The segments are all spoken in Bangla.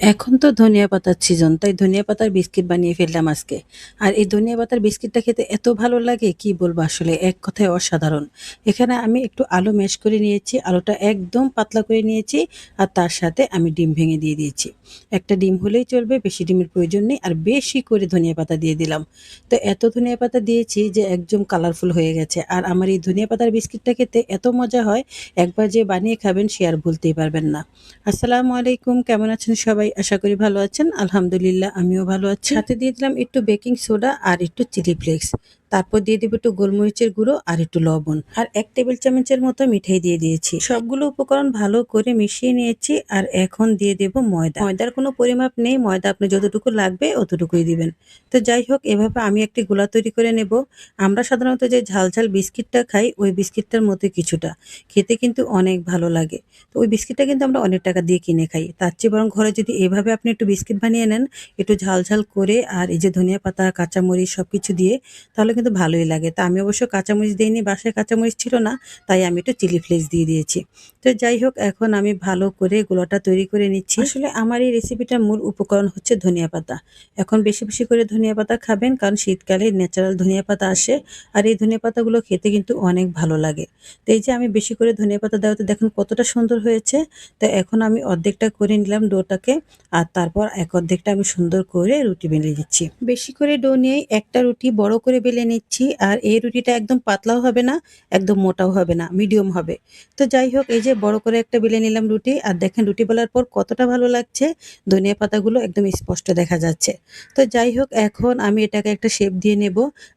এখন তো ধনিয়া পাতার সিজন তাই ধনিয়া পাতার বিস্কিট বানিয়ে ফেললাম আজকে। আর এই ধনিয়া পাতার বিস্কিটটা খেতে এত ভালো লাগে, কি বলব আসলে, এক কথায় অসাধারণ। এখানে আমি একটু আলু ম্যাশ করে নিয়েছি, আলুটা একদম পাতলা করে নিয়েছি, আর তার সাথে আমি ডিম ভেঙে দিয়ে দিয়েছি। একটা ডিম হলেই চলবে, বেশি ডিমের প্রয়োজন নেই, আর বেশি করে ধনিয়া পাতা দিয়ে দিলাম। তো এত ধনিয়া পাতা দিয়েছি যে একদম কালারফুল হয়ে গেছে, আর আমার এই ধনিয়া পাতার বিস্কিটটা খেতে এত মজা হয়, একবার যে বানিয়ে খাবেন সে আর ভুলতেই পারবেন না। আসসালামু আলাইকুম, কেমন আছেন সবাই? আশা করি ভালো আছেন। আলহামদুলিল্লাহ, আমিও ভালো আছি। সাথে দিয়ে দিলাম একটু বেকিং সোডা আর একটু চিলি ফ্লেক্স। তারপর দিয়ে দিব একটু গোলমরিচের গুঁড়ো আর একটু লবণ। আর এক টেবিল চামচের মতো মিঠাই দিয়ে দিয়েছি। সবগুলো উপকরণ ভালো করে মিশিয়ে নিয়েছি আর এখন দিয়ে দেব ময়দা। ময়দার কোনো পরিমাপ নেই, ময়দা আপনি যতটুকু লাগবে অতটুকুই দিবেন। তো যাই হোক, এভাবে আমি একটি গোলা তৈরি করে নেব। আমরা সাধারণত যে ঝাল ঝাল বিস্কিটটা খাই, ওই বিস্কিটটার মতো কিছুটা। খেতে কিন্তু অনেক ভালো লাগে। তো ওই বিস্কিটটা কিন্তু আমরা অনেক টাকা দিয়ে কিনে খাই। তার চেয়ে বরং ঘরে যদি এভাবে আপনি একটু বিস্কিট বানিয়ে নেন, একটু ঝাল ঝাল করে আর এই যে ধনিয়া পাতা, কাঁচামরিচ সব কিছু দিয়ে, তাহলে কিন্তু ভালোই লাগে। তা আমি অবশ্য কাঁচামরিচ দিইনি, বাসায় কাঁচামরিচ ছিল না, তাই আমি একটু চিলি ফ্লেক্স দিয়ে দিয়েছি। তো যাই হোক, এখন আমি ভালো করে গোলাটা তৈরি করে নিচ্ছি। আসলে আমার এই রেসিপিটার মূল উপকরণ হচ্ছে ধনিয়া পাতা। এখন বেশি বেশি করে ধনিয়া পাতা খাবেন, কারণ শীতকালে ন্যাচারাল ধনিয়া পাতা আসে, আর এই ধনিয়া পাতাগুলো খেতে কিন্তু অনেক ভালো লাগে। তো এই যে আমি বেশি করে ধনিয়া পাতা দেওয়াতে দেখুন কতটা সুন্দর হয়েছে। তো এখন আমি অর্ধেকটা করে নিলাম ডোটাকে, আর তারপর এক অর্ধেকটা আমি সুন্দর করে রুটি বেলে দিচ্ছি বেশি করে ডো নিয়ে একটা রুটি বড় করে বেলে নিচ্ছি আর এই রুটিটা একদম পাতলাও হবে না একদম মোটাও হবে না মিডিয়াম হবে। তো যাই হোক এই যে বড় করে একটা বেলে নিলাম রুটি আর দেখেন রুটি বেলার পর কতটা ভালো লাগছে ধনিয়া পাতাগুলো একদম স্পষ্ট দেখা যাচ্ছে। তো যাই হোক এখন আমি এটাকে একটা শেপ দিয়ে নেব।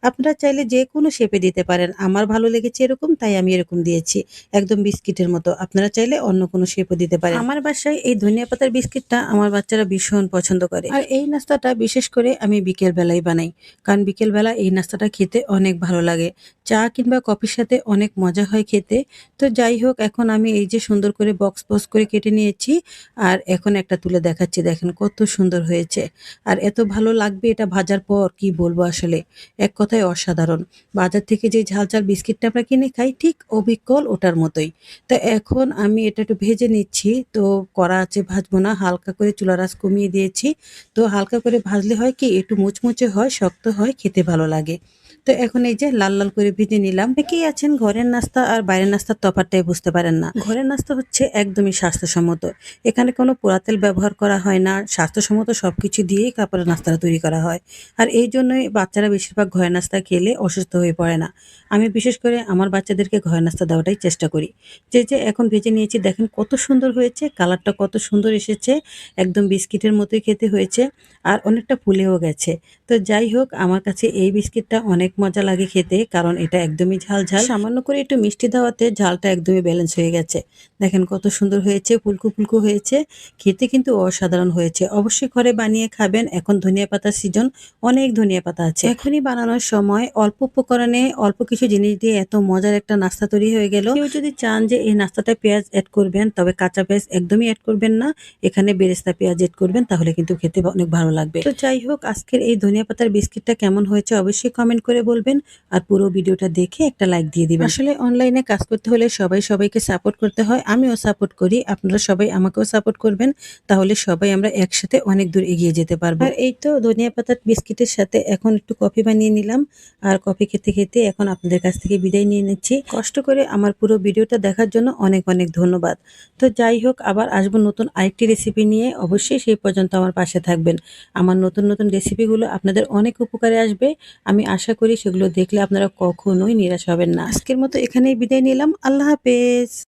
আপনারা চাইলে যে কোনো শেপে দিতে পারেন আমার ভালো লেগেছে এরকম তাই আমি এরকম দিয়েছি একদম বিস্কিটের মতো। আপনারা চাইলে অন্য কোনো শেপও দিতে পারেন। আমার বাসায় এই ধনিয়া পাতার বিস্কিটটা আমার বাচ্চারা ভীষণ পছন্দ করে। আর এই নাস্তাটা বিশেষ করে আমি বিকেল বেলায় বানাই কারণ বিকেল বেলা এই নাস্তাটা খেতে অনেক ভালো লাগে। চা কিংবা কফির সাথে অনেক মজা হয় খেতে। তো যাই হোক, এখন আমি এই যে সুন্দর করে বক্স বক্স করে কেটে নিয়েছি আর এখন একটা তুলে দেখাচ্ছি, দেখেন কত সুন্দর হয়েছে। আর এত ভালো লাগবে এটা ভাজার পর, কি বলব আসলে? এক কথায় অসাধারণ। বাজার থেকে যে ঝাল ঝাল বিস্কিটটা আমরা কিনে খাই, ঠিক অবিকল ওটার মতোই। তো এখন আমি এটা একটু ভেজে নিচ্ছি, তো কড়া আছে ভাজবো না, হালকা করে চুলা রাস কমিয়ে দিয়েছি। তো হালকা করে ভাজলে হয় কি, একটু মুচমুচে হয়, শক্ত হয়, খেতে ভালো লাগে। তো এখন এই যে লাল লাল করে ভেজে নিলাম। অনেকেই আছেন, ঘরের নাস্তা আর বাইরের নাস্তার তফাৎটাই বুঝতে পারেন না। ঘরের নাস্তা হচ্ছে একদমই স্বাস্থ্যসম্মত। এখানে কোনো পোড়া তেল ব্যবহার করা হয় না। স্বাস্থ্যসম্মত সব কিছু দিয়েই কাপড়ের নাস্তাটা তৈরি করা হয়। আর এই জন্যই বাচ্চারা বেশিরভাগ ঘরের নাস্তা খেলে অসুস্থ হয়ে পড়ে না। আমি বিশেষ করে আমার বাচ্চাদেরকে ঘরের নাস্তা দেওয়াটাই চেষ্টা করি। যে যে এখন ভেজে নিয়েছি, দেখেন কত সুন্দর হয়েছে, কালারটা কত সুন্দর এসেছে, একদম বিস্কিটের মতোই খেতে হয়েছে আর অনেকটা ফুলেও গেছে। তো যাই হোক, আমার কাছে এই বিস্কিটটা অনেক মজা লাগে খেতে কারণ এটা একদমই ঝাল ঝাল। সামান্য করে একটু মিষ্টি দেওয়াতে ঝালটা একদমই ব্যালেন্স হয়ে গেছে। দেখেন কত সুন্দর হয়েছে, ফুলকু ফুলকু হয়েছে। খেতে কিন্তু অসাধারণ হয়েছে। অবশ্যই ঘরে বানিয়ে খাবেন। এখন ধনিয়া পাতার সিজন অনেক ধনিয়া পাতা আছে। এখনই বানানোর সময় অল্প উপকরণে অল্প কিছু জিনিস দিয়ে এত মজার একটা নাস্তা তৈরি হয়ে গেল। কেউ যদি চান যে এই নাস্তাটা পেঁয়াজ অ্যাড করবেন, তবে কাঁচা পেঁয়াজ একদমই অ্যাড করবেন না। এখানে বেরেস্তা পেঁয়াজ অ্যাড করবেন, তাহলে কিন্তু খেতে অনেক ভালো লাগবে। তো যাই হোক, আজকের এই ধনিয়া পাতার বিস্কিটটা কেমন হয়েছে অবশ্যই কমেন্ট করে বলবেন। আর পুরো ভিডিওটা দেখে একটা লাইক দিয়ে দিবেন। আসলে অনলাইনে কাজ করতে হলে সবাই সবাইকে সাপোর্ট করতে হয় আমিও সাপোর্ট করি আপনারা সবাই আমাকেও সাপোর্ট করবেন তাহলে সবাই আমরা একসাথে অনেক দূর এগিয়ে যেতে পারব। আর এই তো ধনিয়া পাতার বিস্কিটের সাথে এখন একটু কফি বানিয়ে নিলাম আর কফি খেতে খেতে এখন আপনাদের কাছ থেকে বিদায় নিয়ে নিচ্ছি। কষ্ট করে আমার পুরো ভিডিওটা দেখার জন্য অনেক অনেক ধন্যবাদ। তো যাই হোক আবার আসব নতুন আরেকটি রেসিপি নিয়ে অবশ্যই সেই পর্যন্ত আমার পাশে থাকবেন। আমার নতুন নতুন রেসিপিগুলো আপনাদের অনেক উপকারে আসবে আমি আশা করি সেগুলো দেখলে আপনারা কখনোই নিরাশ হবেন না। আজকের মতো এখানেই বিদায় নিলাম। আল্লাহ হাফেজ।